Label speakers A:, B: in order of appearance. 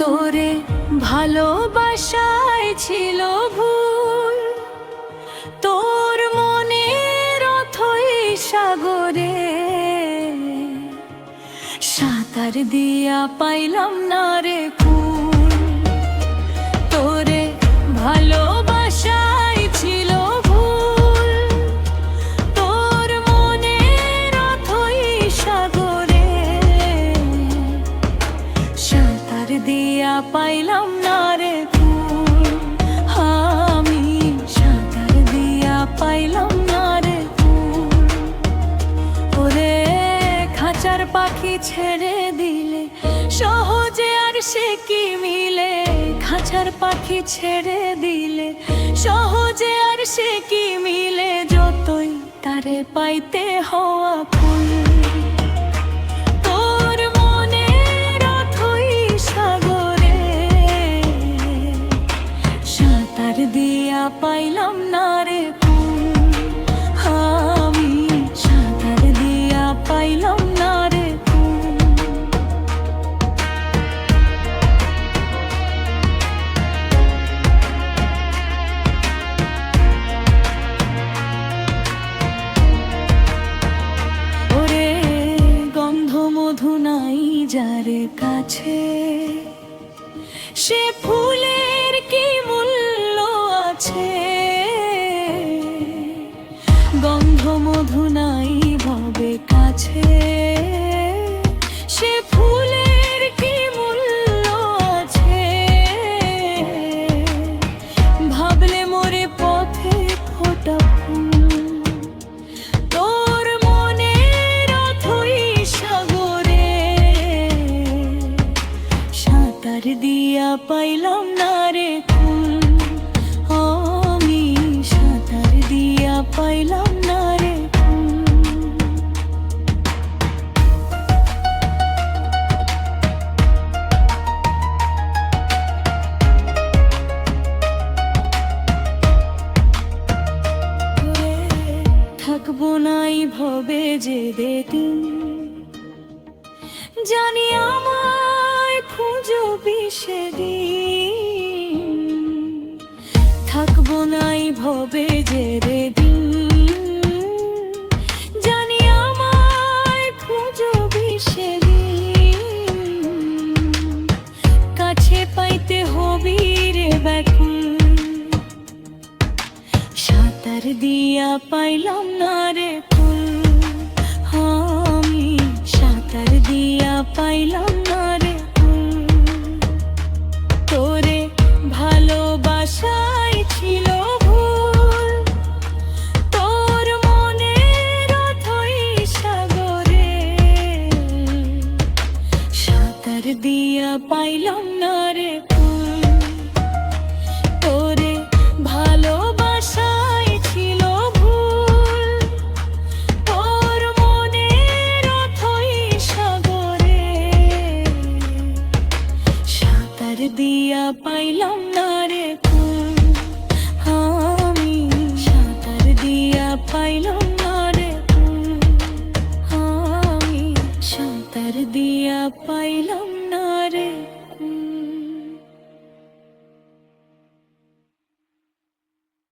A: তোরে ভালোবাসায় ছিল ভুল। তোর মনের অথই সাগরে সাঁতার দিয়া পাইলাম না রে কুল তোরে ছিল ভুল। তোর সাগরে সাঁতার দিয়া পাইলাম না রে সাঁতার দিয়া পাইলাম না রে খাঁচার পাখি ছেড়ে দিলে আর সে কি মিলে? খাঁচার পাখি ছেড়ে দিলে। সহজে আর সে কি মিলে? যতই তারে পাইতে হওয়া কাছে সে ফুলের পাইলাম না রে ফুল। আমি সাঁতার দিয়া পাইলাম না রে থাকব নাই ভবে যে দিন জানি খুঁজো সেদিন থাকব নাই ভবে যে দিন। জানি আমায় খুঁজো সেদিন। কাছে পাইতে হবি রে ব্যাকুল। সাঁতার দিয়া পাইলাম না রে সাঁতার দিয়া পাইলাম না রে তোরে ভালোবাসায় ভুল। তোর মনের দিয়া পাইলাম না রে আমি সাঁতার দিয়া পাইলাম পাইলাম না রে